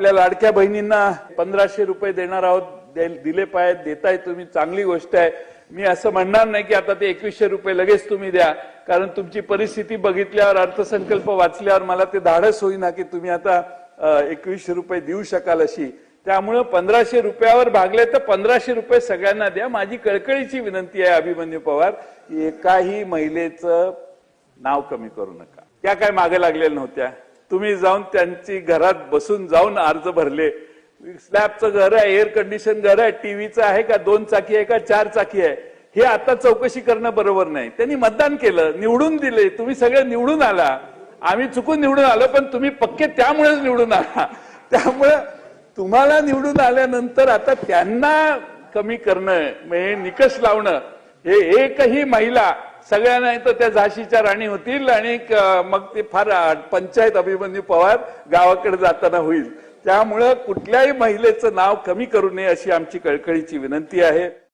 आपल्या लाडक्या बहिणींना पंधराशे रुपये देणार आहोत दे- दिले पाहिजे देताय तुम्ही चांगली गोष्ट आहे. मी असं म्हणणार नाही की आता ते एकवीसशे रुपये लगेच तुम्ही द्या कारण तुमची परिस्थिती बघितल्यावर अर्थसंकल्प वाचल्यावर मला ते धाडस होईना की तुम्ही आता एकवीसशे रुपये देऊ शकाल अशी. त्यामुळं पंधराशे रुपयावर भागले तर पंधराशे रुपये सगळ्यांना द्या. माझी कळकळीची विनंती आहे अभिमन्यू पवार एकाही महिलेचं नाव कमी करू नका. त्या काय मागे लागलेल्या नव्हत्या? तुम्ही जाऊन त्यांची घरात बसून जाऊन अर्ज भरले. स्लॅबचं घर आहे एअर कंडिशन घर आहे टीव्हीचं आहे का दोन चाकी आहे का चार चाकी आहे? हे आता चौकशी करणं बरोबर नाही. त्यांनी मतदान केलं निवडून दिले. तुम्ही सगळे निवडून आला. आम्ही चुकून निवडून आलो पण तुम्ही पक्के त्यामुळेच निवडून आला. त्यामुळं तुम्हाला निवडून आल्यानंतर आता त्यांना कमी करणं म्हणजे निकष लावणं हे एकही महिला सगळ्यांना नाही तर त्या झाशीच्या राणी होतील आणि मग ते फार पंचायत अभिमन्यू पवार गावाकडे जाताना होईल. त्यामुळं कुठल्याही महिलेचं नाव कमी करू नये अशी आमची कळकळीची विनंती आहे.